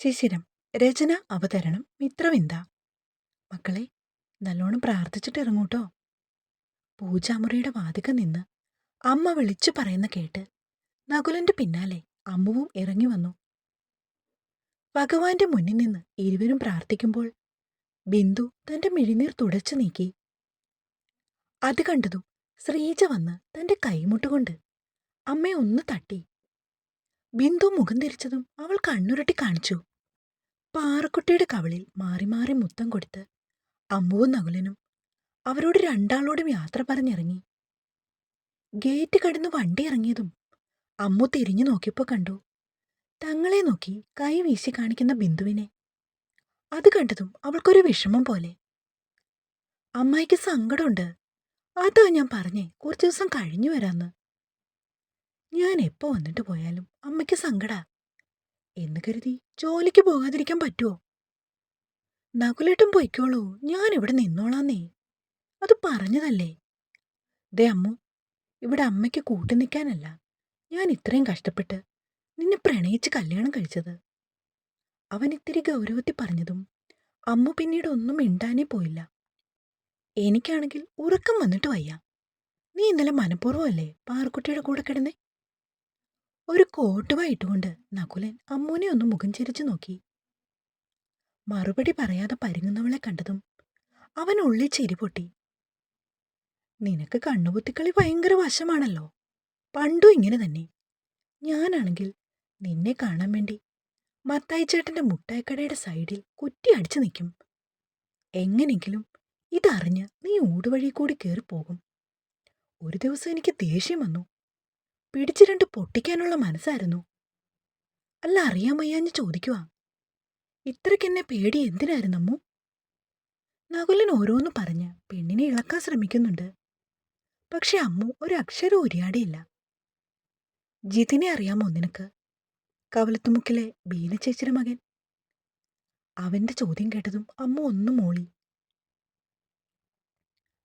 ശിശിരം രചന അവതരണം മിത്രവിന്ദ. മക്കളെ നല്ലോണം പ്രാർത്ഥിച്ചിട്ട് ഇറങ്ങൂട്ടോ. പൂജാമുറിയുടെ വാതിക നിന്ന് അമ്മ വിളിച്ചു പറയുന്ന കേട്ട് നകുലന്റെ പിന്നാലെ അമ്മുവും ഇറങ്ങി വന്നു. ഭഗവാന്റെ മുന്നിൽ നിന്ന് ഇരുവരും പ്രാർത്ഥിക്കുമ്പോൾ ബിന്ദു തന്റെ മിഴിനീർ തുടച്ചു നീക്കി. അത് കണ്ടതും ശ്രീജ വന്ന് തന്റെ കൈമുട്ടുകൊണ്ട് അമ്മയെ ഒന്ന് തട്ടി ബിന്ദു മുഖം തിരിച്ചതും അവൾ കണ്ണുരുട്ടി കാണിച്ചു. പാറക്കുട്ടിയുടെ കവളിൽ മാറി മാറി മുത്തം കൊടുത്ത് അമ്മുവും നകുലനും അവരോട് രണ്ടാളോടും യാത്ര പറഞ്ഞിറങ്ങി. ഗേറ്റ് കടന്ന് വണ്ടി ഇറങ്ങിയതും അമ്മു തിരിഞ്ഞു നോക്കിയപ്പോൾ കണ്ടു. തങ്ങളെ നോക്കി കൈ വീശി കാണിക്കുന്ന ബിന്ദുവിനെ. അത് കണ്ടതും അവൾക്കൊരു വിഷമം പോലെ. അമ്മായിക്ക് സങ്കടമുണ്ട്. അതാ ഞാൻ പറഞ്ഞേ കുറച്ചു ദിവസം കഴിഞ്ഞു വരാന്ന്. ഞാൻ എപ്പോ വന്നിട്ട് പോയാലും അമ്മയ്ക്ക് സങ്കടാ. എന്ന് കരുതി ജോലിക്ക് പോകാതിരിക്കാൻ പറ്റുമോ നകുലേട്ടൻ പൊയ്ക്കോളൂ ഞാൻ ഇവിടെ നിന്നോളാന്നേ. അത് പറഞ്ഞതല്ലേ? ദേ അമ്മു ഇവിടെ അമ്മയ്ക്ക് കൂട്ടി നിൽക്കാനല്ല ഞാൻ ഇത്രയും കഷ്ടപ്പെട്ട് നിന്നെ പ്രണയിച്ച് കല്യാണം കഴിച്ചത്. അവൻ ഇത്തിരി ഗൗരവത്തിൽ പറഞ്ഞതും അമ്മ പിന്നീട് ഒന്നും മിണ്ടാനേ പോയില്ല. എനിക്കാണെങ്കിൽ ഉറക്കം വന്നിട്ട് വയ്യ. നീ ഇന്നലെ മനഃപൂർവമല്ലേ പാർക്കുട്ടിയുടെ കൂടെ കിടന്നേ? ഒരു കോട്ടുവായിട്ടുകൊണ്ട് നകുലൻ അമ്മൂനെ ഒന്ന് മുഖം ചിരിച്ചു നോക്കി. മറുപടി പറയാതെ പരുങ്ങുന്നവളെ കണ്ടതും അവൻ ഉള്ളിൽ ചിരിപൊട്ടി നിനക്ക് കണ്ണുപുത്തിക്കളി ഭയങ്കര വശമാണല്ലോ. പണ്ടും ഇങ്ങനെ തന്നെ. ഞാനാണെങ്കിൽ നിന്നെ കാണാൻ വേണ്ടി മത്തായി ചേട്ടന്റെ മുട്ടായിക്കടയുടെ സൈഡിൽ കുറ്റി അടിച്ചു നിൽക്കും. എങ്ങനെങ്കിലും ഇതറിഞ്ഞ് നീ ഊടുവഴി കൂടി കയറിപ്പോകും ഒരു ദിവസം എനിക്ക് ദേഷ്യം വന്നു. പിടിച്ചു രണ്ട് പൊട്ടിക്കാനുള്ള മനസ്സായിരുന്നു. അല്ല അറിയാൻ വയ്യാഞ്ഞ് ചോദിക്കുക ഇത്രയ്ക്കെന്നെ പേടി എന്തിനായിരുന്നു അമ്മു നകുലൻ ഓരോന്ന് പറഞ്ഞ് പെണ്ണിനെ ഇളക്കാൻ ശ്രമിക്കുന്നുണ്ട്. പക്ഷെ അമ്മു ഒരു അക്ഷരം ഉരിയാടിയില്ല. ജിതിനെ അറിയാമോ നിനക്ക്? കവലത്തുമുക്കിലെ ബീന ചേച്ചിയുടെ മകൻ? അവന്റെ ചോദ്യം കേട്ടതും അമ്മ ഒന്നും മോളി.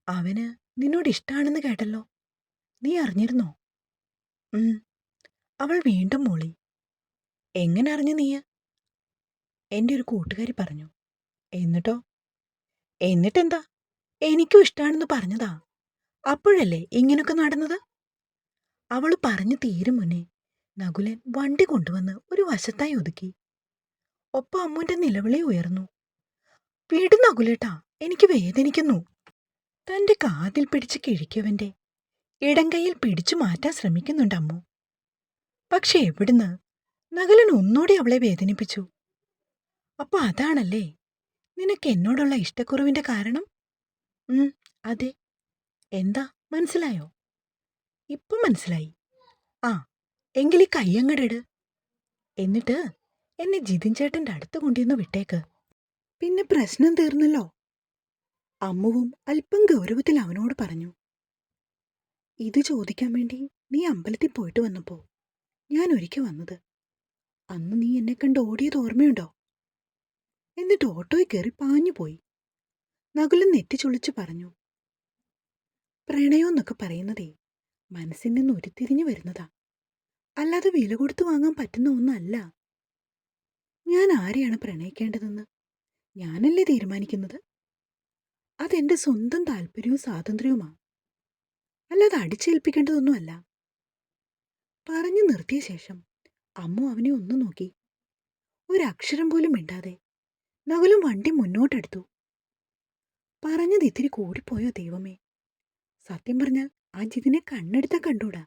അവന് നിന്നോട് ഇഷ്ടമാണെന്ന് കേട്ടല്ലോ. നീ അറിഞ്ഞിരുന്നോ? അവൾ വീണ്ടും മൂളി. എങ്ങനെ അറിഞ്ഞു നീ എന്റെ ഒരു കൂട്ടുകാരി പറഞ്ഞു. എന്നിട്ടോ? എന്നിട്ടെന്താ? എനിക്കും ഇഷ്ടമാണെന്ന് പറഞ്ഞതാ. അപ്പോഴല്ലേ ഇങ്ങനൊക്കെ നടന്നത്? അവൾ പറഞ്ഞു തീരും മുന്നേ നകുലൻ വണ്ടി കൊണ്ടുവന്ന് ഒരു വശത്തായി ഒതുക്കി. ഒപ്പം അമ്മുന്റെ നിലവിളി ഉയർന്നു. വീട് നകുലേട്ടാ എനിക്ക് വേദനിക്കുന്നു. തന്റെ കാതിൽ പിടിച്ച് കിഴിക്കവന്റെ ഇടങ്കൈയിൽ പിടിച്ചു മാറ്റാൻ ശ്രമിക്കുന്നുണ്ട് അമ്മു. പക്ഷെ എവിടുന്ന് നകുലൻ ഒന്നുകൂടി അവളെ വേദനിപ്പിച്ചു. അപ്പൊ അതാണല്ലേ? നിനക്ക് എന്നോടുള്ള ഇഷ്ടക്കുറവിന്റെ കാരണം? ഉം അതെ. എന്താ? മനസ്സിലായോ? ഇപ്പം മനസ്സിലായി. ആ എങ്കിൽ ഈ കയ്യങ്ങടിട് എന്നിട്ട് എന്നെ ജിതിൻ ചേട്ടന്റെ അടുത്ത് കൊണ്ടുവന്ന് വിട്ടേക്ക്. പിന്നെ പ്രശ്നം തീർന്നല്ലോ? അമ്മുവും അല്പം ഗൗരവത്തിൽ അവനോട് പറഞ്ഞു. ഇത് ചോദിക്കാൻ വേണ്ടി നീ അമ്പലത്തിൽ പോയിട്ട് വന്നപ്പോ ഞാൻ ഒരിക്കൽ വന്നത്. അന്ന് നീ എന്നെ കണ്ട് ഓടിയത് ഓർമ്മയുണ്ടോ? എന്നിട്ട് ഓട്ടോയിൽ കയറി പാഞ്ഞു പോയി നകുലൻ നെറ്റിച്ചൊളിച്ച് പറഞ്ഞു പ്രണയമെന്നൊക്കെ പറയുന്നതേ മനസ്സിൽ നിന്ന് ഉരുത്തിരിഞ്ഞു വരുന്നതാ. അല്ലാതെ വില കൊടുത്തു വാങ്ങാൻ പറ്റുന്ന ഒന്നല്ല. ഞാൻ ആരെയാണ് പ്രണയിക്കേണ്ടതെന്ന്? ഞാനല്ലേ തീരുമാനിക്കുന്നത്? അതെന്റെ സ്വന്തം താല്പര്യവും സ്വാതന്ത്ര്യവുമാ. അല്ലാതെ അടിച്ചേൽപ്പിക്കേണ്ടതൊന്നുമല്ല. പറഞ്ഞു നിർത്തിയ ശേഷം അമ്മു അവനെ ഒന്നു നോക്കി. ഒരക്ഷരം പോലും മിണ്ടാതെ നകുലും വണ്ടി മുന്നോട്ടെടുത്തു. പറഞ്ഞത് ഇത്തിരി കൂടിപ്പോയോ ദൈവമേ? സത്യം പറഞ്ഞാൽ ആ ജിതിനെ കണ്ണെടുത്താ കണ്ടൂടാ.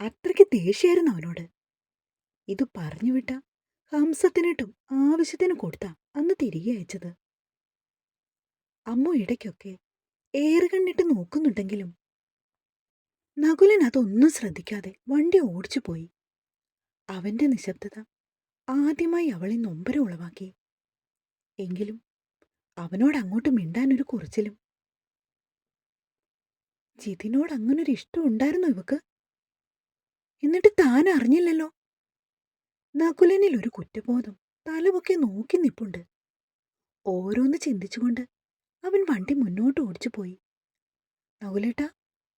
അത്രയ്ക്ക് ദേഷ്യായിരുന്നു അവനോട്. ഇത് പറഞ്ഞുവിട്ട ഹംസത്തിനിട്ടും ആവശ്യത്തിന് കൊടുത്ത അന്ന് തിരികെ അയച്ചത്. അമ്മു ഇടയ്ക്കൊക്കെ ഏറുകണ്ണിട്ട് നോക്കുന്നുണ്ടെങ്കിലും നകുലൻ അതൊന്നും ശ്രദ്ധിക്കാതെ വണ്ടി ഓടിച്ചു പോയി അവന്റെ നിശബ്ദത ആദ്യമായി അവളെ നൊമ്പര ഉളവാക്കി. എങ്കിലും അവനോട് അങ്ങോട്ട് മിണ്ടാനൊരു കുറിച്ചിലും ജിതിനോട് അങ്ങനൊരു ഇഷ്ടം ഉണ്ടായിരുന്നു ഇവക്ക്? എന്നിട്ട് താൻ അറിഞ്ഞില്ലല്ലോ. നകുലനിൽ ഒരു കുറ്റബോധം തലമൊക്കെ നോക്കി നിപ്പുണ്ട്. ഓരോന്ന് ചിന്തിച്ചുകൊണ്ട് അവൻ വണ്ടി മുന്നോട്ട് ഓടിച്ചു പോയി നകുലേട്ടാ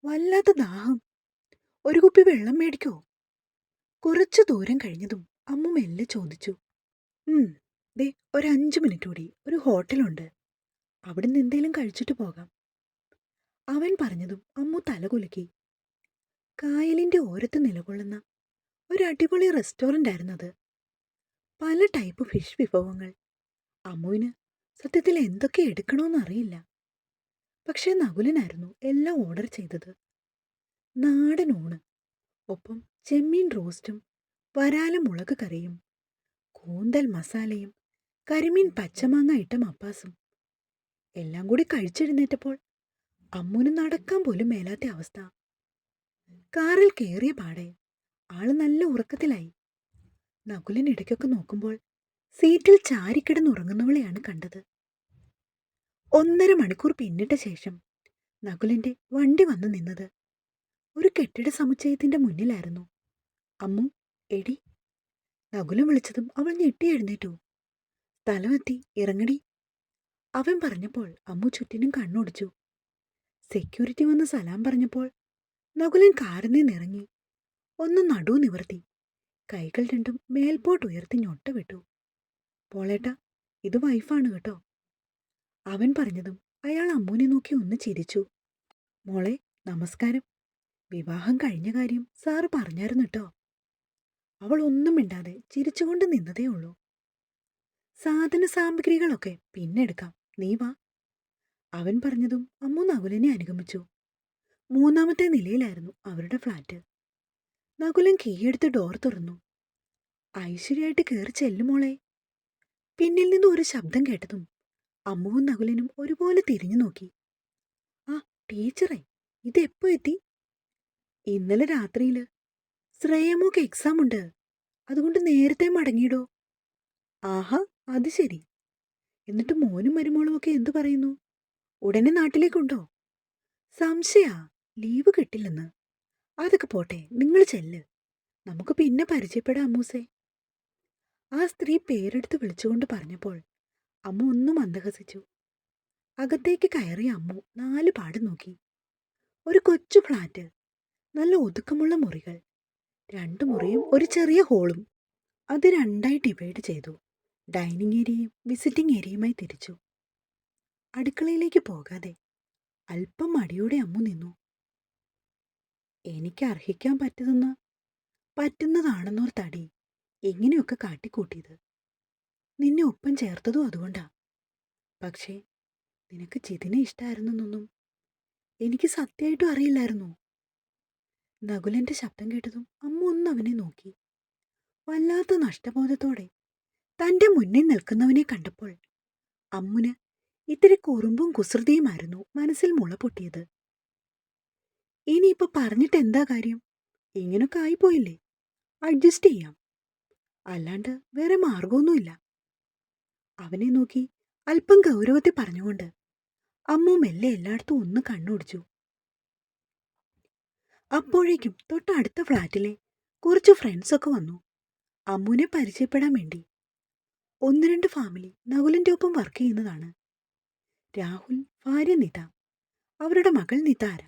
വല്ലാത്ത ദാഹം. ഒരു കുപ്പി വെള്ളം മേടിക്കോ? കുറച്ചു ദൂരം കഴിഞ്ഞതും അമ്മ മെല്ലെ ചോദിച്ചു. ദേ ഒരു അഞ്ച് മിനിറ്റ് കൂടി. ഒരു ഹോട്ടലുണ്ട്. അവിടെ നിന്ന് എന്തേലും കഴിച്ചിട്ട് പോകാം. അവൻ പറഞ്ഞതും അമ്മ തലകുലുക്കി. കായലിന്റെ ഓരത്ത് നിലകൊള്ളുന്ന ഒരു അടിപൊളി റെസ്റ്റോറന്റ് ആയിരുന്നത് പല ടൈപ്പ് ഫിഷ് വിഭവങ്ങൾ. അമ്മുവിന് സത്യത്തിൽ എന്തൊക്കെ എടുക്കണമെന്ന് അറിയില്ല. പക്ഷേ നകുലനായിരുന്നു എല്ലാം ഓർഡർ ചെയ്തത്. നാടൻ ഊണ് ഒപ്പം ചെമ്മീൻ റോസ്റ്റും വരാല മുളക് കറിയും കൂന്തൽ മസാലയും കരിമീൻ പച്ചമാങ്ങ ഇട്ട മപ്പാസും. എല്ലാം കൂടി കഴിച്ചെഴുന്നേറ്റപ്പോൾ അമ്മുന് നടക്കാൻ പോലും മേലാത്ത അവസ്ഥ. കാറിൽ കയറിയ പാടെ ആൾ നല്ല ഉറക്കത്തിലായി. നകുലൻ ഇടയ്ക്കൊക്കെ നോക്കുമ്പോൾ സീറ്റിൽ ചാരിക്കിടന്നുറങ്ങുന്നവളെയാണ് കണ്ടത്. ഒന്നര മണിക്കൂർ പിന്നിട്ട ശേഷം നകുലിന്റെ വണ്ടി വന്നു നിന്നത്. ഒരു കെട്ടിട സമുച്ചയത്തിന്റെ മുന്നിലായിരുന്നു. അമ്മു എടി നകുലം വിളിച്ചതും അവൾ ഞെട്ടി എഴുന്നേറ്റു. സ്ഥലമെത്തി ഇറങ്ങടി. അവൻ പറഞ്ഞപ്പോൾ അമ്മു ചുറ്റിനും കണ്ണോടിച്ചു. സെക്യൂരിറ്റി വന്ന് സലാം പറഞ്ഞപ്പോൾ നകുലൻ കാറിൽ നിന്നിറങ്ങി ഒന്ന് നടു നിവർത്തി. കൈകൾ രണ്ടും മേൽപോട്ട് ഉയർത്തി ഞൊട്ട വിട്ടു പോളേട്ട ഇത് വൈഫാണ് കേട്ടോ. അവൻ പറഞ്ഞതും അയാൾ അമ്മുവിനെ നോക്കി ഒന്ന് ചിരിച്ചു. മോളെ നമസ്കാരം. വിവാഹം കഴിഞ്ഞ കാര്യം സാറ് പറഞ്ഞായിരുന്നു കേട്ടോ അവൾ ഒന്നും മിണ്ടാതെ ചിരിച്ചുകൊണ്ട് നിന്നതേ ഉള്ളൂ. സാധന സാമഗ്രികളൊക്കെ പിന്നെ എടുക്കാം. നീ വാ. അവൻ പറഞ്ഞതും അമ്മു നകുലനെ അനുഗമിച്ചു. മൂന്നാമത്തെ നിലയിലായിരുന്നു അവരുടെ ഫ്ലാറ്റ്. നകുലൻ കീയെടുത്ത് ഡോർ തുറന്നു. ഐശ്വര്യമായിട്ട് കയറി ചെല്ലുമോളെ പിന്നിൽ നിന്ന് ഒരു ശബ്ദം കേട്ടതും അമ്മുവും നകുലനും ഒരുപോലെ തിരിഞ്ഞു നോക്കി. ആ ടീച്ചറെ ഇതെപ്പോ എത്തി? ഇന്നലെ രാത്രിയിൽ. ശ്രേയമോക്ക് എക്സാം ഉണ്ട്. അതുകൊണ്ട് നേരത്തെ മടങ്ങിയിടോ. ആഹാ അത് ശരി. എന്നിട്ട് മോനും മരുമോളും ഒക്കെ എന്തു പറയുന്നു? ഉടനെ നാട്ടിലേക്കുണ്ടോ? സംശയ ലീവ് കിട്ടില്ലെന്ന്. അതൊക്കെ പോട്ടെ നിങ്ങൾ ചെല്ല്. നമുക്ക് പിന്നെ പരിചയപ്പെടാം അമ്മൂസേ. ആ സ്ത്രീ പേരെടുത്ത് വിളിച്ചുകൊണ്ട് പറഞ്ഞപ്പോൾ അമ്മ ഒന്നും മന്ദഹസിച്ചു. അകത്തേക്ക് കയറിയ അമ്മു നാല് പാട് നോക്കി. ഒരു കൊച്ചു ഫ്ലാറ്റ് നല്ല ഒതുക്കമുള്ള മുറികൾ രണ്ട് മുറിയും ഒരു ചെറിയ ഹോളും. അത് രണ്ടായി ഡിവൈഡ് ചെയ്തു. ഡൈനിങ് ഏരിയയും വിസിറ്റിംഗ് ഏരിയയുമായി തിരിച്ചു. അടുക്കളയിലേക്ക് പോകാതെ അല്പം മടിയോടെ അമ്മു നിന്നു. എനിക്ക് അർഹിക്കാൻ പറ്റുന്ന പറ്റുന്നതാണെന്നോർ തടി. എങ്ങനെയൊക്കെ കാട്ടിക്കൂട്ടിയത്? നിന്നെ ഒപ്പം ചേർത്തതും അതുകൊണ്ടാ. പക്ഷേ നിനക്ക് ജിതിനെ ഇഷ്ടമായിരുന്നെന്നൊന്നും എനിക്ക് സത്യമായിട്ടും അറിയില്ലായിരുന്നു. നകുലന്റെ ശബ്ദം കേട്ടതും അമ്മ ഒന്ന് അവനെ നോക്കി. വല്ലാത്ത നഷ്ടബോധത്തോടെ തന്റെ മുന്നിൽ നിൽക്കുന്നവനെ കണ്ടപ്പോൾ അമ്മുന് ഇത്തിരി കുറുമ്പും കുസൃതിയുമായിരുന്നു മനസ്സിൽ മുള പൊട്ടിയത്. ഇനിയിപ്പോ പറഞ്ഞിട്ട് എന്താ കാര്യം? ഇങ്ങനൊക്കെ ആയിപ്പോയില്ലേ? അഡ്ജസ്റ്റ് ചെയ്യാം. അല്ലാണ്ട് വേറെ മാർഗമൊന്നുമില്ല. അവനെ നോക്കി അല്പം ഗൗരവത്തെ പറഞ്ഞുകൊണ്ട് അമ്മു മെല്ലെ എല്ലായിടത്തും ഒന്ന് കണ്ണോടിച്ചു. അപ്പോഴേക്കും തൊട്ടടുത്ത ഫ്ലാറ്റിലെ കുറച്ച് ഫ്രണ്ട്സൊക്കെ വന്നു. അമ്മുവിനെ പരിചയപ്പെടാൻ വേണ്ടി. ഒന്ന് രണ്ട് ഫാമിലി നകുലിന്റെ ഒപ്പം വർക്ക് ചെയ്യുന്നതാണ്. രാഹുൽ ഭാര്യ നിത അവരുടെ മകൾ നിതാര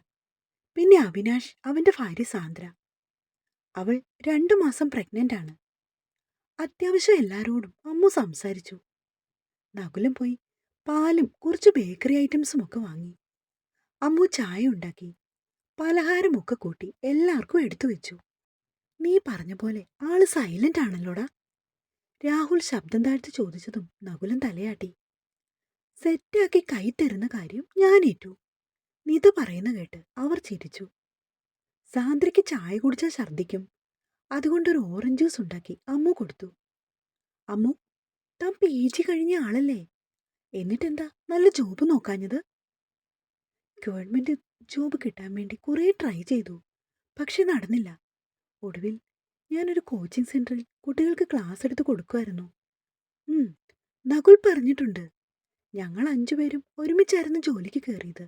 പിന്നെ അവിനാഷ് അവന്റെ ഭാര്യ സാന്ദ്ര. അവൾ രണ്ടു മാസം പ്രഗ്നന്റ് ആണ്. അത്യാവശ്യം എല്ലാരോടും അമ്മു സംസാരിച്ചു. നകുലം പോയി പാലും കുറച്ച് ബേക്കറി ഐറ്റംസും ഒക്കെ വാങ്ങി. അമ്മു ചായ ഉണ്ടാക്കി. പലഹാരമൊക്കെ കൂട്ടി എല്ലാവർക്കും എടുത്തു വെച്ചു. നീ പറഞ്ഞ പോലെ ആൾ സൈലന്റ് ആണല്ലോടാ? രാഹുൽ ശബ്ദം താഴ്ത്തി ചോദിച്ചതും നകുലം തലയാട്ടി. സെറ്റാക്കി കൈ തരുന്ന കാര്യം ഞാനേറ്റു നിത പറയുന്ന കേട്ട് അവർ ചിരിച്ചു. സാന്ദ്രയ്ക്ക് ചായ കുടിച്ചാൽ ഛർദ്ദിക്കും. അതുകൊണ്ടൊരു ഓറഞ്ച് ജ്യൂസ് ഉണ്ടാക്കി അമ്മു കൊടുത്തു. അമ്മു താൻ പി ജി കഴിഞ്ഞ ആളല്ലേ? എന്നിട്ടെന്താ നല്ല ജോബ് നോക്കാഞ്ഞത്? ഗവൺമെന്റ് ജോബ് കിട്ടാൻ വേണ്ടി കുറേ ട്രൈ ചെയ്തു പക്ഷെ നടന്നില്ല. ഒടുവിൽ ഞാനൊരു കോച്ചിങ് സെന്ററിൽ കുട്ടികൾക്ക് ക്ലാസ് എടുത്ത് കൊടുക്കുമായിരുന്നു നകുൽ പറഞ്ഞിട്ടുണ്ട് ഞങ്ങൾ അഞ്ചുപേരും ഒരുമിച്ചായിരുന്നു ജോലിക്ക് കയറിയത്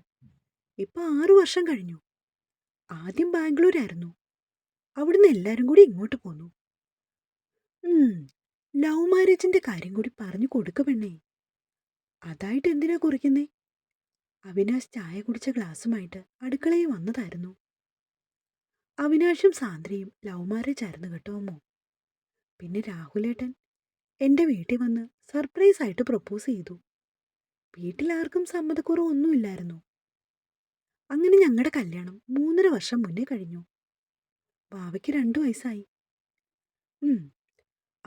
ഇപ്പൊ ആറു വർഷം കഴിഞ്ഞു. ആദ്യം ബാംഗ്ലൂരായിരുന്നു. അവിടുന്ന് എല്ലാരും കൂടി ഇങ്ങോട്ട് പോന്നു. ലവ് മാരേജിന്റെ കാര്യം കൂടി പറഞ്ഞു കൊടുക്ക പെണ്ണേ. അതായിട്ട് എന്തിനാ കുറിക്കുന്നേ? അവിനാശ് ചായ കുടിച്ച ഗ്ലാസുമായിട്ട് അടുക്കളയിൽ വന്നതായിരുന്നു. അവിനാശും സാന്ദ്രയും ലവ് മാരേജ് ആയിരുന്നു കേട്ടോ അമ്മോ. പിന്നെ രാഹുലേട്ടൻ എന്റെ വീട്ടിൽ വന്ന് സർപ്രൈസ് ആയിട്ട് പ്രപ്പോസ് ചെയ്തു. വീട്ടിലാർക്കും സമ്മതക്കുറവൊന്നുമില്ലായിരുന്നു അങ്ങനെ ഞങ്ങളുടെ കല്യാണം മൂന്നര വർഷം മുന്നേ കഴിഞ്ഞു. ബാവയ്ക്ക് രണ്ടു വയസ്സായി.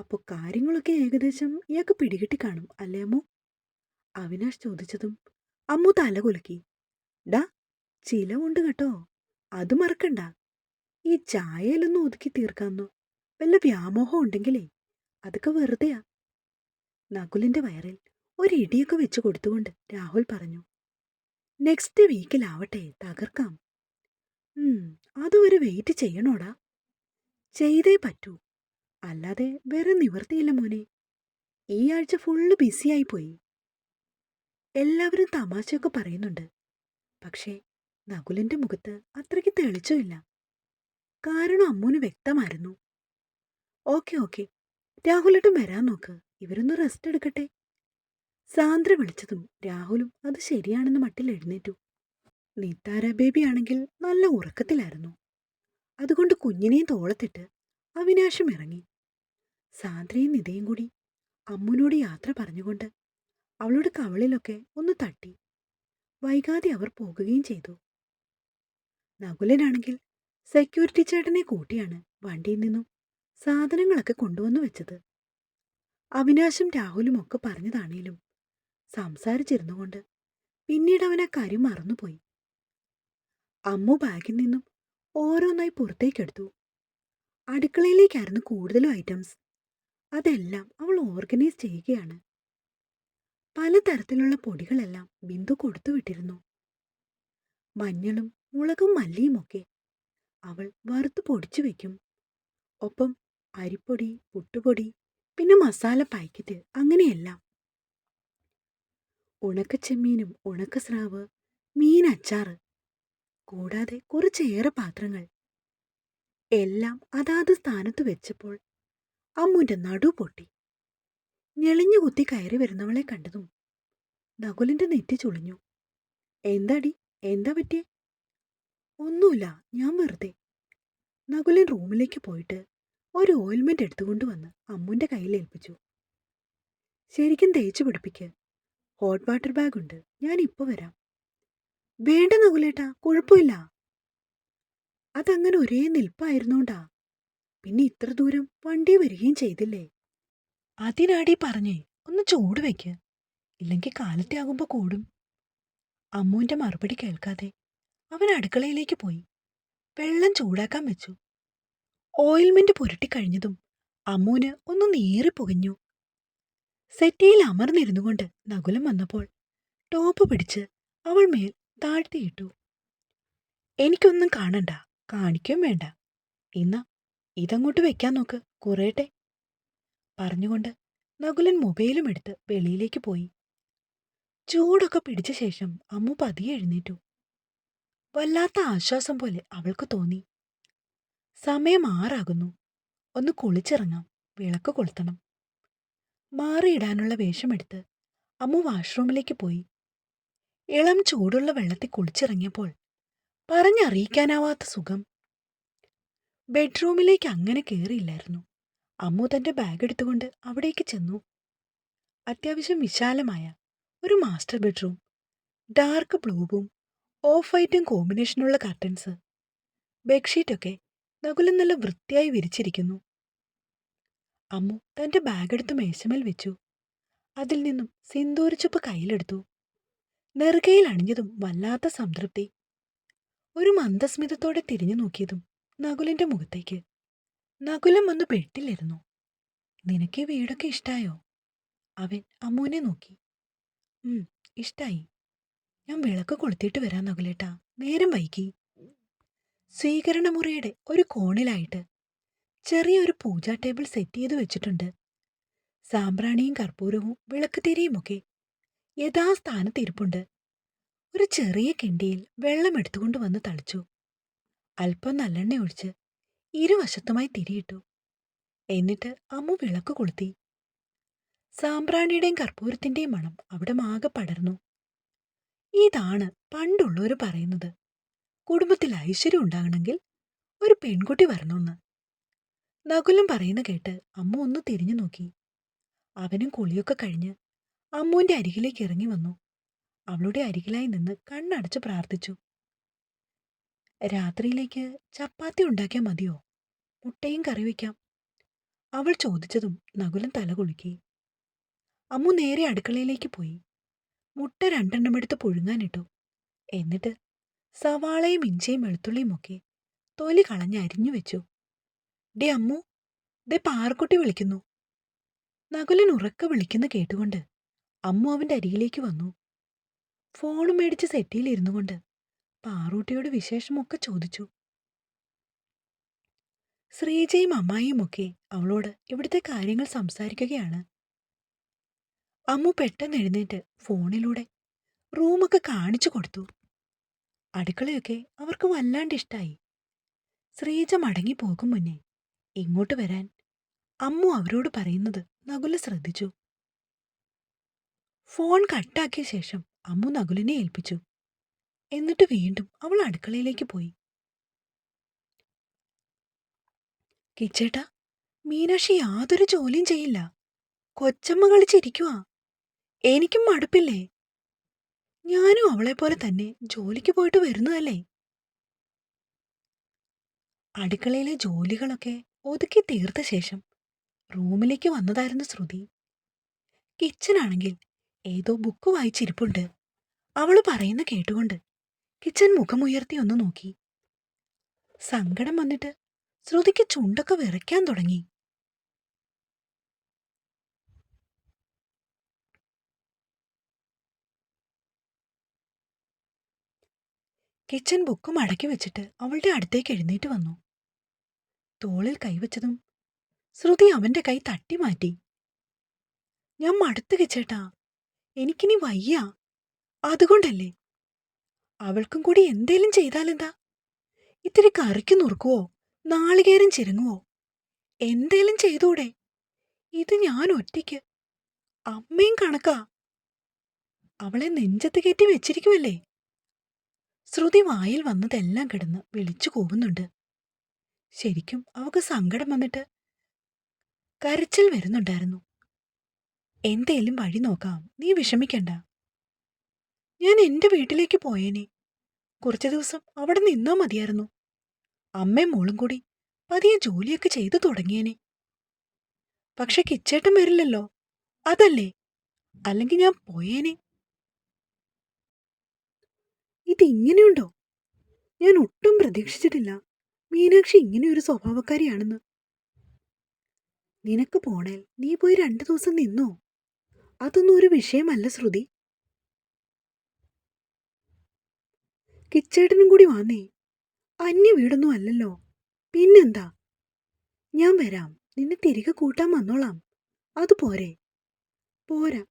ഉം അപ്പൊ കാര്യങ്ങളൊക്കെ ഏകദേശം ഇയാൾക്ക് പിടികിട്ടി കാണും അല്ലേ അമ്മു? അവിനാഷ് ചോദിച്ചതും അമ്മു തല കുലുക്കി. ഡാ ചിലവുണ്ട് കേട്ടോ. അത് മറക്കണ്ട. ഈ ചായയിലൊന്നും ഒതുക്കി തീർക്കാമെന്നോ വല്ല വ്യാമോഹം ഉണ്ടെങ്കിലേ അതൊക്കെ വെറുതെയാ. നകുലിന്റെ വയറിൽ ഒരു ഇടിയൊക്കെ വെച്ച് കൊടുത്തുകൊണ്ട് രാഹുൽ പറഞ്ഞു നെക്സ്റ്റ് വീക്കിലാവട്ടെ തകർക്കാം. അതുവരെ വെയിറ്റ് ചെയ്യണോടാ? ചെയ്തേ പറ്റൂ. അല്ലാതെ വേറെ നിവർത്തിയില്ല മോനെ. ഈ ആഴ്ച ഫുള്ള് ബിസിയായി പോയി എല്ലാവരും തമാശയൊക്കെ പറയുന്നുണ്ട്. പക്ഷേ നകുലിന്റെ മുഖത്ത് അത്രയ്ക്ക് തെളിച്ചമില്ല. കാരണം അമ്മൂന് വ്യക്തമായിരുന്നു. Okay okay. രാഹുലേട്ടും വരാൻ നോക്ക്. ഇവരൊന്ന് റെസ്റ്റ് എടുക്കട്ടെ. സാന്ദ്ര വിളിച്ചതും രാഹുലും അത് ശരിയാണെന്ന് മട്ടിൽ എഴുന്നേറ്റു. നിത്താര ബേബി ആണെങ്കിൽ നല്ല ഉറക്കത്തിലായിരുന്നു. അതുകൊണ്ട് കുഞ്ഞിനെയും തോളത്തിട്ട് അവിനാശം ഇറങ്ങി. സാന്ദ്രയും നിതയും കൂടി അമ്മുനോട് യാത്ര പറഞ്ഞുകൊണ്ട് അവളുടെ കവളിലൊക്കെ ഒന്ന് തട്ടി. വൈകാതെ അവർ പോകുകയും ചെയ്തു. നകുലനാണെങ്കിൽ സെക്യൂരിറ്റി ചേട്ടനെ കൂട്ടിയാണ് വണ്ടിയിൽ നിന്നും സാധനങ്ങളൊക്കെ കൊണ്ടുവന്നു വെച്ചത്. അവിനാശും രാഹുലും ഒക്കെ പറഞ്ഞതാണേലും സംസാരിച്ചിരുന്നുകൊണ്ട് പിന്നീട് അവൻ ആ കാര്യം മറന്നുപോയി. അമ്മു ബാഗിൽ നിന്നും ഓരോന്നായി പുറത്തേക്കെടുത്തു. അടുക്കളയിലേക്കായിരുന്നു കൂടുതലും ഐറ്റംസ് അതെല്ലാം അവൾ ഓർഗനൈസ് ചെയ്യുകയാണ്. പലതരത്തിലുള്ള പൊടികളെല്ലാം ബിന്ദു കൊടുത്തുവിട്ടിരുന്നു. മഞ്ഞളും മുളകും മല്ലിയുമൊക്കെ അവൾ വറുത്ത് പൊടിച്ചു വെക്കും. ഒപ്പം അരിപ്പൊടി പുട്ടുപൊടി പിന്നെ മസാല പാക്കറ്റ് അങ്ങനെയെല്ലാം. ഉണക്കച്ചെമ്മീനും ഉണക്കസ്രാവ് മീൻ അച്ചാറ് കൂടാതെ കുറച്ചേറെ പാത്രങ്ങൾ. എല്ലാം അതാത് സ്ഥാനത്ത് വെച്ചപ്പോൾ അമ്മുന്റെ നടു പൊട്ടി. ഞെളിഞ്ഞു കുത്തി കയറി വരുന്നവളെ കണ്ടതും നകുലിന്റെ നെറ്റി ചുളിഞ്ഞു. എന്താടി? എന്താ പറ്റിയേ? ഒന്നുമില്ല ഞാൻ വെറുതെ. നകുലൻ റൂമിലേക്ക് പോയിട്ട് ഒരു ഓയിൽമെന്റ് എടുത്തുകൊണ്ട് വന്ന് അമ്മുന്റെ കയ്യിൽ ഏൽപ്പിച്ചു. ശരിക്കും തേച്ചു പിടിപ്പിക്ക്. ഹോട്ട് വാട്ടർ ബാഗ് ഉണ്ട്. ഞാൻ ഇപ്പൊ വരാം. വേണ്ട നകുലേട്ടാ കുഴപ്പമില്ല. അതങ്ങനെ ഒരേ നിൽപ്പായിരുന്നോണ്ടാ. പിന്നെ ഇത്ര ദൂരം വണ്ടി വരികയും ചെയ്തില്ലേ? അതിനാടി പറഞ്ഞേ ഒന്ന് ചൂട് വെക്ക്. ഇല്ലെങ്കിൽ കാലത്തെ ആകുമ്പോ കൂടും. അമ്മുവിന്റെ മറുപടി കേൾക്കാതെ അവൻ അടുക്കളയിലേക്ക് പോയി. വെള്ളം ചൂടാക്കാൻ വെച്ചു. ഓയിൽമെന്റ് പുരട്ടിക്കഴിഞ്ഞതും അമ്മുവിന് ഒന്ന് നീറി പുകഞ്ഞു. സെറ്റിയിൽ അമർന്നിരുന്നു കൊണ്ട് നകുലം വന്നപ്പോൾ ടോപ്പ് പിടിച്ച് അവൾ മേൽ താഴ്ത്തിയിട്ടു എനിക്കൊന്നും കാണണ്ട കാണിക്കുകയും വേണ്ട. ഇന്ന ഇതങ്ങോട്ട് വെക്കാൻ നോക്ക് കുറയട്ടെ. പറഞ്ഞുകൊണ്ട് നകുലൻ മൊബൈലും എടുത്ത് വെളിയിലേക്ക് പോയി. ചൂടൊക്കെ പിടിച്ച ശേഷം അമ്മു പതിയെ എഴുന്നേറ്റു. വല്ലാത്ത ആശ്വാസം പോലെ അവൾക്ക് തോന്നി. സമയം ആറാകുന്നു. ഒന്ന് കുളിച്ചിറങ്ങാം വിളക്ക് കൊളുത്തണം. മാറിയിടാനുള്ള വേഷമെടുത്ത് അമ്മു വാഷ്റൂമിലേക്ക് പോയി. ഇളം ചൂടുള്ള വെള്ളത്തിൽ കുളിച്ചിറങ്ങിയപ്പോൾ പറഞ്ഞറിയിക്കാനാവാത്ത സുഖം ബെഡ്റൂമിലേക്ക് അങ്ങനെ കയറിയില്ലായിരുന്നു അമ്മു തന്റെ ബാഗ് എടുത്തുകൊണ്ട് അവിടേക്ക് ചെന്നു. അത്യാവശ്യം വിശാലമായ ഒരു മാസ്റ്റർ ബെഡ്റൂം ഡാർക്ക് ബ്ലൂവും ഓഫ് വൈറ്റും കോമ്പിനേഷനുള്ള കർട്ടൻസ് ബെഡ്ഷീറ്റൊക്കെ നകുലം നല്ല വൃത്തിയായി വിരിച്ചിരിക്കുന്നു. അമ്മു തന്റെ ബാഗ് എടുത്ത് മേശമേൽ വെച്ചു. അതിൽ നിന്നും സിന്ദൂരിച്ചുപ്പ് കയ്യിലെടുത്തു. നെറുകയിൽ അണിഞ്ഞതും വല്ലാത്ത സംതൃപ്തി. ഒരു മന്ദസ്മിതത്തോടെ തിരിഞ്ഞു നോക്കിയതും നകുലിന്റെ മുഖത്തേക്ക്. നകുലം ഒന്ന് ബെഡിലിരുന്നു നിനക്ക് വീടൊക്കെ ഇഷ്ടായോ? അവൻ അമ്മുവിനെ നോക്കി. ഉം ഇഷ്ടായി. ഞാൻ വിളക്ക് കൊളുത്തിയിട്ട് വരാൻ നകുലേട്ടാ നേരം വൈകി. സ്വീകരണമുറിയുടെ ഒരു കോണിലായിട്ട് ചെറിയൊരു പൂജാ ടേബിൾ സെറ്റ് ചെയ്ത് വെച്ചിട്ടുണ്ട്. സാമ്പ്രാണിയും കർപ്പൂരവും വിളക്കുതിരിയുമൊക്കെ തിരിയുമൊക്കെ യഥാസ്ഥാനത്തിരിപ്പുണ്ട് ഒരു ചെറിയ കിണ്ടിയിൽ വെള്ളം എടുത്തുകൊണ്ട് വന്ന് തളിച്ചു. അല്പം നല്ലെണ്ണ ഒഴിച്ച് ഇരുവശത്തുമായി തിരിയിട്ടു. എന്നിട്ട് അമ്മു വിളക്ക് കൊളുത്തി. സാമ്പ്രാണിയുടെയും കർപ്പൂരത്തിന്റെയും മണം അവിടെ മാകെ പടർന്നു. ഇതാണ് പണ്ടുള്ളവർ പറയുന്നത്. കുടുംബത്തിൽ ഐശ്വര്യം ഉണ്ടാകണമെങ്കിൽ ഒരു പെൺകുട്ടി വരണമെന്ന്. നകുലം പറയുന്ന കേട്ട് അമ്മ ഒന്ന് തിരിഞ്ഞു നോക്കി. അവനും കുളിയൊക്കെ കഴിഞ്ഞ് അമ്മുവിന്റെ അരികിലേക്ക് ഇറങ്ങി വന്നു. അവളുടെ അരികിലായി നിന്ന് കണ്ണടച്ച് പ്രാർത്ഥിച്ചു. രാത്രിയിലേക്ക് ചപ്പാത്തി ഉണ്ടാക്കിയാൽ മതിയോ? മുട്ടയും കറി വയ്ക്കാം അവൾ ചോദിച്ചതും നകുലൻ തല കുളിക്കി അമ്മു നേരെ അടുക്കളയിലേക്ക് പോയി. മുട്ട രണ്ടെണ്ണം എടുത്ത് പുഴുങ്ങാനിട്ടു. എന്നിട്ട് സവാളയും ഇഞ്ചിയും വെളുത്തുള്ളിയും ഒക്കെ തൊലി കളഞ്ഞ് അരിഞ്ഞു വെച്ചു. ഡേ അമ്മു ദേ പാറക്കുട്ടി വിളിക്കുന്നു. നകുലൻ ഉറക്ക വിളിക്കുന്ന കേട്ടുകൊണ്ട് അമ്മു അവന്റെ അരികിലേക്ക് വന്നു. ഫോണും മേടിച്ച് സെറ്റിയിലിരുന്നു കൊണ്ട് പാറൂട്ടിയോട് വിശേഷമൊക്കെ ചോദിച്ചു. ശ്രീജയും അമ്മായിയും ഒക്കെ അവളോട് ഇവിടുത്തെ കാര്യങ്ങൾ സംസാരിക്കുകയാണ്. അമ്മു പെട്ടെന്ന് എഴുന്നേറ്റ് ഫോണിലൂടെ റൂമൊക്കെ കാണിച്ചു കൊടുത്തു. അടുക്കളയൊക്കെ അവർക്ക് വല്ലാണ്ട് ഇഷ്ടായി. ശ്രീജ മടങ്ങി പോകും മുന്നേ ഇങ്ങോട്ട് വരാൻ അമ്മു അവരോട് പറയുന്നത് നകുല ശ്രദ്ധിച്ചു. ഫോൺ കട്ടാക്കിയ ശേഷം അമ്മു നകുലിനെ ഏൽപ്പിച്ചു. എന്നിട്ട് വീണ്ടും അവൾ അടുക്കളയിലേക്ക് പോയി. കിച്ചേട്ടാ മീനാക്ഷി യാതൊരു ജോലിയും ചെയ്യില്ല. കൊച്ചമ്മ കളിച്ചിരിക്കുവാ. എനിക്കും മടുപ്പില്ലേ? ഞാനും അവളെ പോലെ തന്നെ ജോലിക്ക് പോയിട്ട് വരുന്നതല്ലേ? അടുക്കളയിലെ ജോലികളൊക്കെ ഒതുക്കി തീർത്ത ശേഷം റൂമിലേക്ക് വന്നതായിരുന്നു ശ്രുതി. കിച്ചനാണെങ്കിൽ ഏതോ ബുക്ക് വായിച്ചിരിപ്പുണ്ട്. അവൾ പറയുന്ന കേട്ടുകൊണ്ട് കിച്ചൻ മുഖമുയർത്തി ഒന്ന് നോക്കി. സങ്കടം വന്നിട്ട് ശ്രുതിക്ക് ചുണ്ടൊക്കെ വിറയ്ക്കാൻ തുടങ്ങി. കിച്ചൻ ബുക്ക് മടക്കി വെച്ചിട്ട് അവളുടെ അടുത്തേക്ക് എഴുന്നേറ്റ് വന്നു. തോളിൽ കൈവച്ചതും ശ്രുതി അവന്റെ കൈ തട്ടി മാറ്റി. ഞാൻ മടുത്തു കിച്ചേട്ടാ. എനിക്കിനി വയ്യ. അതുകൊണ്ടല്ലേ അവൾക്കും കൂടി എന്തേലും ചെയ്താലെന്താ? ഇത്തിരി കറിക്ക് നുറുക്കുവോ? നാളികേരം ചിരുങ്ങുവോ? എന്തേലും ചെയ്തൂടെ? ഇത് ഞാൻ ഒറ്റയ്ക്ക്. അമ്മയും കണക്കാ. അവളെ നെഞ്ചത്ത് കയറ്റി വെച്ചിരിക്കുമല്ലേ ശ്രുതി വായിൽ വന്നതെല്ലാം കിടന്ന് വിളിച്ചു കൂവുന്നുണ്ട്. ശരിക്കും അവക്ക് സങ്കടം വന്നിട്ട് കരച്ചിൽ വരുന്നുണ്ടായിരുന്നു. എന്തേലും വഴി നോക്കാം. നീ വിഷമിക്കണ്ട. ഞാൻ എന്റെ വീട്ടിലേക്ക് പോയേനെ. കുറച്ചു ദിവസം അവിടെ നിന്നാ മതിയായിരുന്നു. അമ്മയും മോളും കൂടി പതിയെ ജോലിയൊക്കെ ചെയ്തു തുടങ്ങിയേനെ. പക്ഷെ കിച്ചേട്ടൻ വരില്ലല്ലോ. അതല്ലേ? അല്ലെങ്കിൽ ഞാൻ പോയേനെ. ഇതിങ്ങനെയുണ്ടോ? ഞാൻ ഒട്ടും പ്രതീക്ഷിച്ചിട്ടില്ല. മീനാക്ഷി ഇങ്ങനെയൊരു സ്വഭാവക്കാരിയാണെന്ന്. നിനക്ക് പോണേൽ നീ പോയി രണ്ടു ദിവസം നിന്നോ? അതൊന്നും ഒരു വിഷയമല്ല ശ്രുതി. കിച്ചേട്ടനും കൂടി വന്നേ. അന്യ വീടൊന്നും അല്ലല്ലോ. പിന്നെന്താ? ഞാൻ വരാം. നിന്നെ തിരികെ കൂട്ടാൻ വന്നോളാം. അത് പോരെ. പോരാ.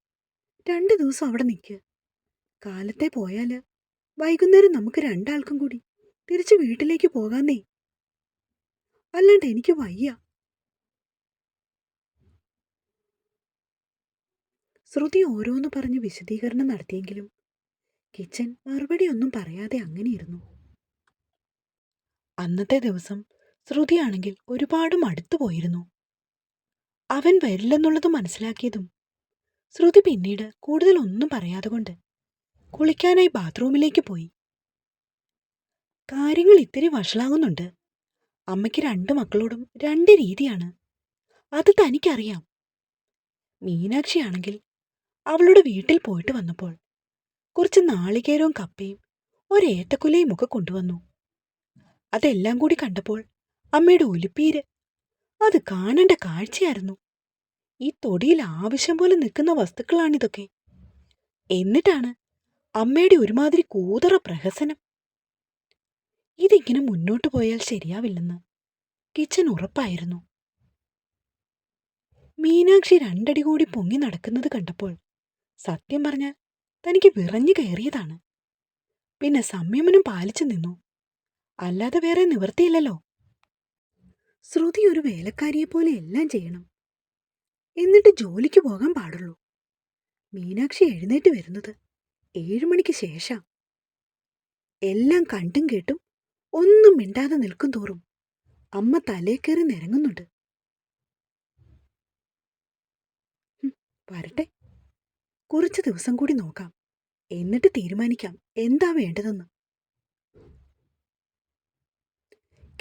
രണ്ടു ദിവസം അവിടെ നിൽക്ക് കാലത്തെ പോയാൽ വൈകുന്നേരം നമുക്ക് രണ്ടാൾക്കും കൂടി തിരിച്ച് വീട്ടിലേക്ക് പോകാന്നേ. അല്ലാണ്ട് എനിക്ക് വയ്യ. ശ്രുതി ഓരോന്ന് പറഞ്ഞ് വിശദീകരണം നടത്തിയെങ്കിലും കിച്ചൻ മറുപടി ഒന്നും പറയാതെ അങ്ങനെ ഇരുന്നു. അന്നത്തെ ദിവസം ശ്രുതിയാണെങ്കിൽ ഒരുപാട് മടുത്തു പോയിരുന്നു. അവൻ വരില്ലെന്നുള്ളത് മനസ്സിലാക്കിയതും ശ്രുതി പിന്നീട് കൂടുതൽ ഒന്നും പറയാതെ കൊണ്ട് കുളിക്കാനായി ബാത്റൂമിലേക്ക് പോയി. കാര്യങ്ങൾ ഇത്തിരി വഷളാകുന്നുണ്ട്. അമ്മയ്ക്ക് രണ്ട് മക്കളോടും രണ്ട് രീതിയാണ്. അത് തനിക്കറിയാം. മീനാക്ഷിയാണെങ്കിൽ അവളുടെ വീട്ടിൽ പോയിട്ട് വന്നപ്പോൾ കുറച്ച് നാളികേരവും കപ്പയും ഒരേറ്റക്കുലയും ഒക്കെ കൊണ്ടുവന്നു. അതെല്ലാം കൂടി കണ്ടപ്പോൾ അമ്മയുടെ ഒലിപ്പീര് അത് കാണേണ്ട കാഴ്ചയായിരുന്നു. ഈ തൊടിയിൽ ആവശ്യം പോലെ നിൽക്കുന്ന വസ്തുക്കളാണിതൊക്കെ. എന്നിട്ടാണ് അമ്മയുടെ ഒരുമാതിരി കൂതറ പ്രഹസനം. ഇതിങ്ങനെ മുന്നോട്ടു പോയാൽ ശരിയാവില്ലെന്ന് കിച്ചൻ ഉറപ്പായിരുന്നു. മീനാക്ഷി രണ്ടടി കൂടി പൊങ്ങി നടക്കുന്നത് കണ്ടപ്പോൾ സത്യം പറഞ്ഞാൽ തനിക്ക് വിറഞ്ഞു കയറിയതാണ്. പിന്നെ സംയമനം പാലിച്ചു നിന്നു. അല്ലാതെ വേറെ നിവർത്തിയില്ലല്ലോ ശ്രുതി ഒരു വേലക്കാരിയെ പോലെ എല്ലാം ചെയ്യണം. എന്നിട്ട് ജോലിക്ക് പോകാൻ പാടുള്ളൂ. മീനാക്ഷി എഴുന്നേറ്റ് വരുന്നത് ഏഴുമണിക്ക് ശേഷം. എല്ലാം കണ്ടും കേട്ടും ഒന്നും മിണ്ടാതെ നിൽക്കും തോറും അമ്മ തലേ കയറി നിരങ്ങുന്നുണ്ട്. വരട്ടെ. കുറച്ച് ദിവസം കൂടി നോക്കാം. എന്നിട്ട് തീരുമാനിക്കാം എന്താ വേണ്ടതെന്ന്.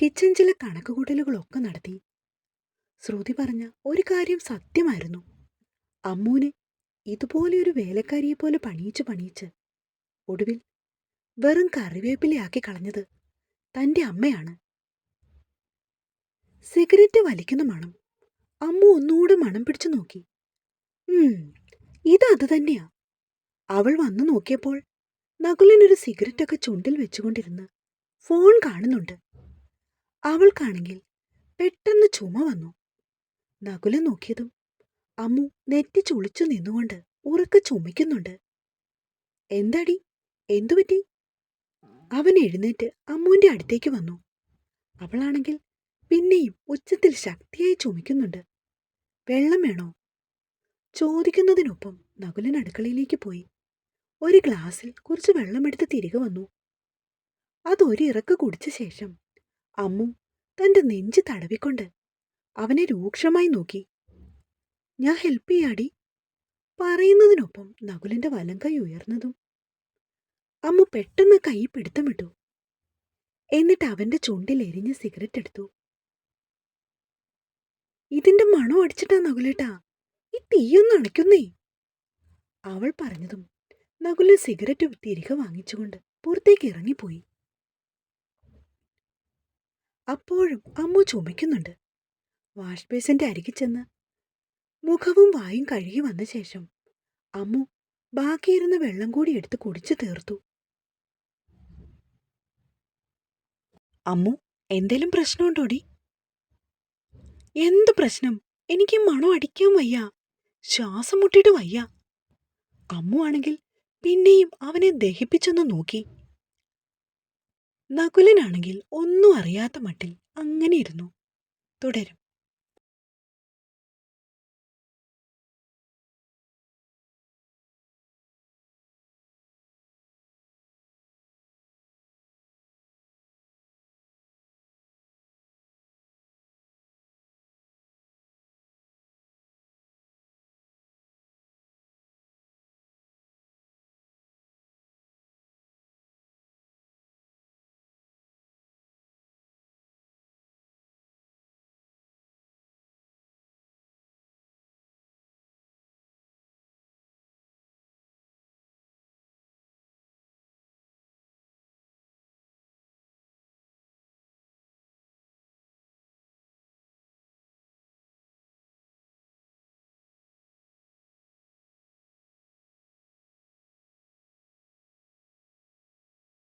കിച്ചൻ ചില കണക്കുകൂട്ടലുകളൊക്കെ നടത്തി. ശ്രുതി പറഞ്ഞ ഒരു കാര്യം സത്യമായിരുന്നു. അമ്മൂനെ ഇതുപോലെ ഒരു വേലക്കാരിയെ പോലെ പണിയിച്ച് പണിയിച്ച് ഒടുവിൽ വെറും കറിവേപ്പിലയാക്കി കളഞ്ഞത് തന്റെ അമ്മയാണ്. സിഗരറ്റ് വലിക്കുന്ന മണം അമ്മു ഒന്നുകൂടെ മണം പിടിച്ചു നോക്കി. ഉം ഇത് അത് തന്നെയാ. അവൾ വന്നു നോക്കിയപ്പോൾ നകുലിനൊരു സിഗരറ്റൊക്കെ ചുണ്ടിൽ വെച്ചുകൊണ്ടിരുന്ന് ഫോൺ കാണുന്നുണ്ട്. അവൾക്കാണെങ്കിൽ പെട്ടെന്ന് ചുമ വന്നു. നകുല നോക്കിയതും അമ്മു നെറ്റി ചുളിച്ചു നിന്നുകൊണ്ട് ഉറക്കെ ചുമയ്ക്കുന്നുണ്ട്. എന്താടി? എന്തുപറ്റി അവൻ എഴുന്നേറ്റ് അമ്മുവിന്റെ അടുത്തേക്ക് വന്നു. അവളാണെങ്കിൽ പിന്നെയും ഉച്ചത്തിൽ ശക്തിയായി ചുമയ്ക്കുന്നുണ്ട്. വെള്ളം വേണോ? ചോദിക്കുന്നതിനൊപ്പം നകുലൻ അടുക്കളയിലേക്ക് പോയി. ഒരു ഗ്ലാസ്സിൽ കുറച്ച് വെള്ളമെടുത്ത് തിരികെ വന്നു. അതൊരു ഇറക്ക് കുടിച്ച ശേഷം അമ്മു തന്റെ നെഞ്ച് തടവിക്കൊണ്ട് അവനെ രൂക്ഷമായി നോക്കി. ഞാൻ ഹെൽപ്പ് ചെയ്യാടി പറയുന്നതിനൊപ്പം നകുലന്റെ വലം കൈ ഉയർന്നതും അമ്മു പെട്ടെന്ന് കൈ പിടുത്തമിട്ടു എന്നിട്ട് അവന്റെ ചുണ്ടിൽ എരിഞ്ഞ് സിഗരറ്റ് എടുത്തു. ഇതിന്റെ മണം അടിച്ചിട്ടാ നകുലേട്ടാ. ഈ തീയൊന്ന് അണയ്ക്കുന്നേ അവൾ പറഞ്ഞതും നകുലൻ സിഗരറ്റ് തിരികെ വാങ്ങിച്ചുകൊണ്ട് പുറത്തേക്ക് ഇറങ്ങിപ്പോയി. അപ്പോഴും അമ്മു ചുമയ്ക്കുന്നുണ്ട്. വാഷ് ബേസിന്റെ അരികിൽ ചെന്ന് മുഖവും വായും കഴുകി വന്ന ശേഷം അമ്മു ബാക്കിയിരുന്ന വെള്ളം കൂടി എടുത്ത് കുടിച്ചു തീർത്തു. അമ്മു എന്തേലും പ്രശ്നമുണ്ടോടി? എന്ത് പ്രശ്നം? എനിക്ക് മണം അടിക്കാൻ വയ്യ. ശ്വാസം മുട്ടിയിട്ട് വയ്യ. അമ്മു ആണെങ്കിൽ പിന്നെയും അവനെ ദഹിപ്പിച്ചൊന്ന് നോക്കി. നകുലനാണെങ്കിൽ ഒന്നും അറിയാത്ത മട്ടിൽ അങ്ങനെ ഇരുന്നു. തുടരും.